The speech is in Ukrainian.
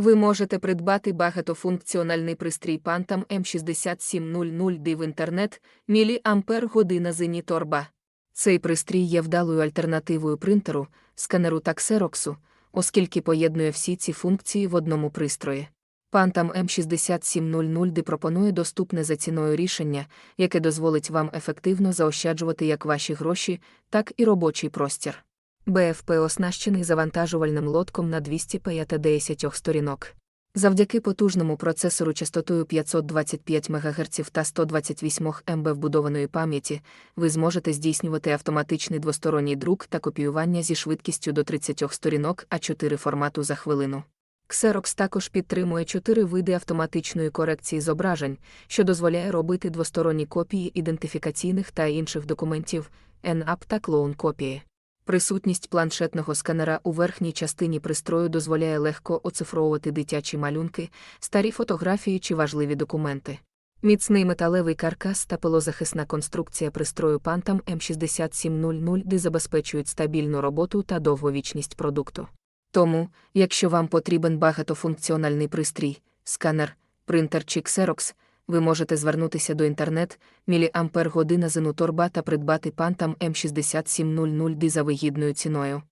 Ви можете придбати багатофункціональний пристрій Phantom M6700D в інтернет, міліампер година зеніторба. Цей пристрій є вдалою альтернативою принтеру, сканеру та ксероксу, оскільки поєднує всі ці функції в одному пристрої. Phantom M6700D пропонує доступне за ціною рішення, яке дозволить вам ефективно заощаджувати як ваші гроші, так і робочий простір. БФП оснащений завантажувальним лотком на 250 сторінок. Завдяки потужному процесору частотою 525 МГц та 128 МБ вбудованої пам'яті, ви зможете здійснювати автоматичний двосторонній друк та копіювання зі швидкістю до 30 сторінок А4 формату за хвилину. Xerox також підтримує чотири види автоматичної корекції зображень, що дозволяє робити двосторонні копії ідентифікаційних та інших документів, NAP та клоун копії. Присутність планшетного сканера у верхній частині пристрою дозволяє легко оцифровувати дитячі малюнки, старі фотографії чи важливі документи. Міцний металевий каркас та пилозахисна конструкція пристрою Phantom M6700D забезпечують стабільну роботу та довговічність продукту. Тому, якщо вам потрібен багатофункціональний пристрій, сканер, принтер чи Xerox, ви можете звернутися до інтернет, міліампер година Зенуторба та придбати пантам М6700D за вигідною ціною.